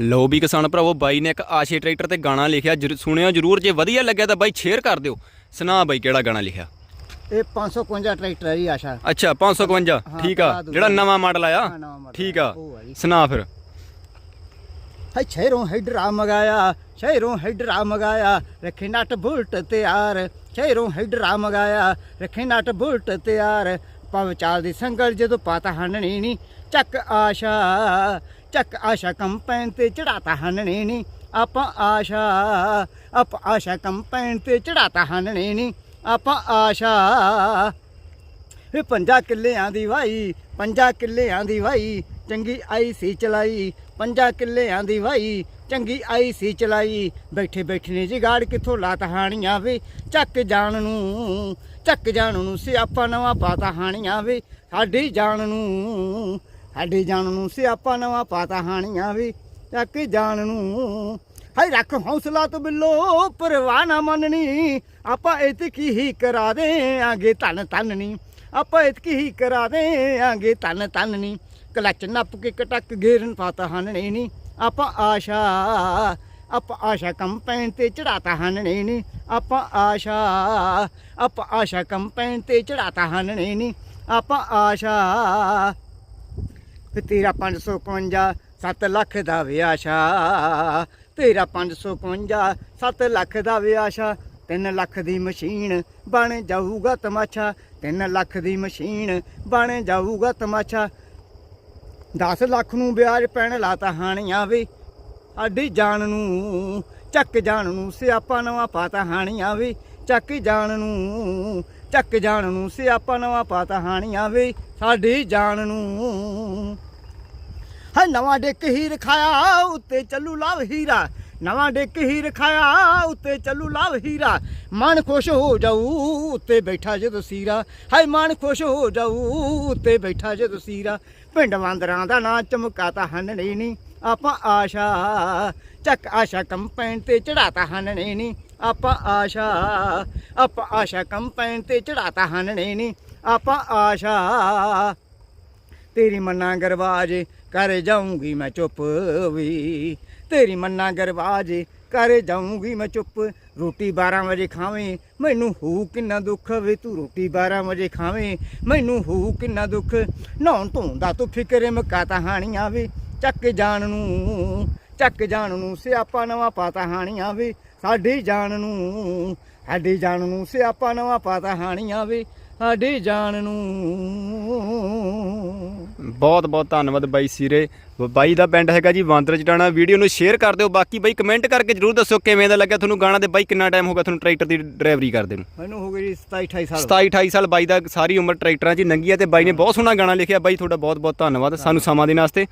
ਲੋ ਵੀ ਕਿਸਾਨ ਭਰਾਵੋ ਬਾਈ ਨੇ ਇੱਕ ਆਸ਼ੇ ਟਰੈਕਟਰ ਤੇ ਗਾਣਾ ਲਿਖਿਆ। ਸੁਣਿਓ ਜਰੂਰ ਜੇ ਵਧੀਆ ਲੱਗਿਆ ਤਾਂ ਬਾਈ ਸ਼ੇਅਰ ਕਰ ਦਿਓ। ਸੁਣਾ ਬਾਈ ਕਿਹੜਾ ਗਾਣਾ ਲਿਖਿਆ? ਇਹ 551 ਟਰੈਕਟਰ ਹੈ ਜੀ ਆਸ਼ਾ। ਅੱਛਾ 551 ਹਾਂ, ਠੀਕ ਆ। ਜਿਹੜਾ ਨਵਾਂ ਮਾਡਲ ਆਇਆ ਠੀਕ ਆ। ਸੁਣਾ ਫਿਰ। ਹੈ ਸ਼ਹਿਰੋਂ ਹੈਡਰਾ ਮਗਾਇਆ ਸ਼ਹਿਰੋਂ ਹੈਡਰਾ ਮਗਾਇਆ ਰੱਖੇ ਨਟ ਬੁਲਟ ਤਿਆਰ। ਸ਼ਹਿਰੋਂ ਹੈਡਰਾ ਮਗਾਇਆ ਰੱਖੇ ਨਟ ਬੁਲਟ ਤਿਆਰ। ਪਵ ਚਾਲ ਦੀ ਸੰਗਲ ਜਦੋਂ ਪਾਤਾ ਹੰਨਣੀ ਨੀ ਚੱਕ ਆਸ਼ਾ। ਚੱਕ ਆਸ਼ਾ ਕੰਪੈਨ ਤੇ ਚੜਾਤਾ ਹੰਨਣੀ ਨੀ। ਆਪਾਂ ਆਸ਼ਾ, ਆਪ ਆਸ਼ਾ ਕੰਪੈਨ ਤੇ ਚੜਾਤਾ ਹੰਨਣੀ ਨੀ। ਆਪਾਂ ਆਸ਼ਾ, ਇਹ ਪੰਜਾ ਕਿੱਲਿਆਂ ਦੀ ਵਾਈ, ਪੰਜਾ ਕਿੱਲਿਆਂ ਦੀ ਵਾਈ, ਚੰਗੀ ਆਈ ਸੀ ਚਲਾਈ। ਪੰਜਾ ਕਿੱਲਿਆਂ ਦੀ ਵਾਈ, ਚੰਗੀ ਆਈ ਸੀ ਚਲਾਈ। ਬੈਠੇ ਬੈਠੇ ਨੇ ਜਿਗਾੜ ਕਿੱਥੋਂ ਲਾਤ ਹਾਣੀਆਂ ਵੇ। ਚੱਕ ਜਾਣ ਨੂੰ, ਚੱਕ ਜਾਣ ਨੂੰ ਸਿਆਪਾ ਨਵਾਂ ਪਾਤਾ ਹਾਣੀਆਂ ਵੇ। ਸਾਡੀ ਜਾਣ ਨੂੰ ਸਾਡੀ ਜਾਣ ਨੂੰ ਸਿਆਪਾ ਨਵਾਂ ਪਾਤਾ ਹਾਣੀਆਂ ਵੇ, ਚੱਕ ਜਾਣ ਨੂੰ। ਹਾਏ ਰੱਖ ਹੌਸਲਾ ਤੂੰ ਬਿੱਲੋ, ਪਰਵਾਹ ਨਾ ਮੰਨਣੀ। ਆਪਾਂ ਇਤਕੀ ਹੀ ਕਰਾ ਦੇ ਧਨ ਧਨ ਆਪਾਂ ਇਤਕੀ ਹੀ ਕਰਾ ਦੇ ਧਨ ਧਨ ਕਲਚ ਨੱਪ ਕੇ ਕਟਕ ਗੇਰਨ ਪਾਤਾ ਹਨਣੇ ਨੀ। ਆਪਾਂ ਆਸ਼ਾ ਆਪਾਂ ਆਸ਼ਾ ਕੰਪੈਨ ਤੇ ਚੜਾਤਾ ਹਨਣੇ ਨੀ। ਆਪਾਂ ਆਸ਼ਾ ਆਪਾਂ ਆਸ਼ਾ ਕੰਪੈਨ ਤੇ ਚੜਾਤਾ ਹਨਣੇ ਨੀ। ਆਪਾਂ ਆਸ਼ਾ ਤੇਰਾ 551 7 ਲੱਖ ਦਾ ਵਿਆਸ਼ਾ ਤੇਰਾ 551 7 ਲੱਖ ਦਾ ਵਿਆਸ਼ਾ 3 ਲੱਖ ਦੀ ਮਸ਼ੀਨ ਬਣ ਜਾਊਗਾ ਤਮਾਸ਼ਾ। 3 ਲੱਖ ਦੀ ਮਸ਼ੀਨ ਬਣ ਜਾਊਗਾ ਤਮਾਸ਼ਾ। 10 ਲੱਖ ਨੂੰ ਵਿਆਜ ਪੈਣ ਲਾਤਾ ਹਾਣੀਆਂ ਵੇ। ਸਾਡੀ ਜਾਨ ਨੂੰ ਚੱਕ ਜਾਣ ਨੂੰ ਸਿਆਪਾ ਨਵਾਂ ਪਾਤਾ ਹਾਣੀਆਂ ਵੇ। ਚੱਕ ਜਾਣ ਨੂੰ, ਚੱਕ ਜਾਣ ਨੂੰ ਸਿਆਪਾ ਨਵਾਂ ਪਾਤਾ ਹਾਣੀਆਂ ਵੇ। ਸਾਡੀ ਜਾਨ ਨੂੰ ਹੈ ਨਵਾਂ ਡਿੱਕ ਹੀ ਰਖਾਇਆ ਉੱਤੇ ਚੱਲੂ ਲਵ ਹੀਰਾ। ਨਵਾਂ ਡਿੱਕ ਹੀ ਰਖਾਇਆ ਉੱਤੇ ਚੱਲੂ ਲਾਭ ਹੀਰਾ। ਮਨ ਖੁਸ਼ ਹੋ ਜਾਊ ਉੱਤੇ ਬੈਠਾ ਜਦੋਂ ਸੀਰਾ। ਹਾਏ ਮਨ ਖੁਸ਼ ਹੋ ਜਾਊ ਉੱਤੇ ਬੈਠਾ ਜਦ ਸੀਰਾ। ਪਿੰਡ ਵਾਂਦਰਾਂ ਦਾ ਨਾਂ ਚਮਕਾਤਾ ਹਨਣੇ ਨਹੀਂ ਆਪਾਂ ਆਸ਼ਾ, ਚੱਕ ਆਸ਼ਾ ਕੰਪੈਨ ਤੇ ਚੜਾਤਾ ਹਨਣੇ ਨਹੀਂ ਆਪਾਂ ਆਸ਼ਾ ਆਪਾਂ ਆਸ਼ਾ ਕੰਪੈਨ ਤੇ ਚੜਾਤਾ ਹਨਣੇ ਨਹੀਂ ਆਪਾਂ ਆਸ਼ਾ, ਤੇਰੀ ਮੰਨਾ ਗਰਵਾਜੇ ਕਰ ਜਾਊਂਗੀ ਮੈਂ ਚੁੱਪ ਵੀ। ਤੇਰੀ ਮੰਨਾ ਗਰਵਾਜ ਕਰ ਜਾਊਂਗੀ ਮੈਂ ਚੁੱਪ। ਰੋਟੀ 12 ਵਜੇ ਖਾਵੇਂ, ਮੈਨੂੰ ਹੂ ਕਿੰਨਾ ਦੁੱਖ ਵੇ। ਤੂੰ ਰੋਟੀ 12 ਵਜੇ ਖਾਵੇਂ, ਮੈਨੂੰ ਹੂ ਕਿੰਨਾ ਦੁੱਖ। ਨਹਾਉਣ ਧੋਣ ਦਾ ਤੂੰ ਫਿਕਰ ਮਕਾਤਾ ਹਾਣੀਆਂ ਵੇ। ਚੱਕ ਜਾਣ ਨੂੰ, ਚੱਕ ਜਾਣ ਨੂੰ ਸਿਆਪਾ ਨਵਾਂ ਪਾਤਾ ਹਾਣੀਆਂ ਵੇ। ਸਾਡੀ ਜਾਣ ਨੂੰ, ਸਾਡੀ ਜਾਣ ਨੂੰ ਸਿਆਪਾ ਨਵਾਂ ਪਾਤਾ ਹਾਣੀਆਂ ਵੇ। ਸਾਡੀ ਜਾਣ ਨੂੰ। ਬਹੁਤ ਬਹੁਤ ਧੰਨਵਾਦ ਬਾਈ ਸੀਰੇ। ਬਾਈ ਦਾ ਪਿੰਡ ਹੈਗਾ ਜੀ ਵਾਂਦਰ ਜਟਾਣਾ ਵੀਡੀਓ ਨੂੰ ਸ਼ੇਅਰ ਕਰ ਦਿਓ। ਬਾਕੀ ਬਾਈ ਕਮੈਂਟ ਕਰਕੇ ਜਰੂਰ ਦੱਸੋ ਕਿਵੇਂ ਦਾ ਲੱਗਿਆ ਤੁਹਾਨੂੰ ਗਾਣਾ ਤੇ ਬਾਈ ਕਿੰਨਾ ਟਾਈਮ ਹੋ ਗਿਆ ਤੁਹਾਨੂੰ ਟਰੈਕਟਰ ਦੀ ਡਰਾਈਵਰੀ ਕਰਦੇ ਨੂੰ? ਮੈਨੂੰ ਹੋ ਗਈ 27 28 ਸਾਲ। 27 28 ਸਾਲ ਬਾਈ ਦਾ ਸਾਰੀ ਉਮਰ ਟਰੈਕਟਰਾਂ 'ਚ ਲੰਘੀ ਹੈ ਤੇ ਬਾਈ ਨੇ ਬਹੁਤ ਸੋਹਣਾ ਗਾਣਾ ਲਿਖਿਆ। ਬਾਈ ਤੁਹਾਡਾ ਬਹੁਤ ਬਹੁਤ ਧੰਨਵਾਦ। ਸਾਨੂੰ ਸਮਾਂ ਦੇਣ ਵਾਸਤੇ।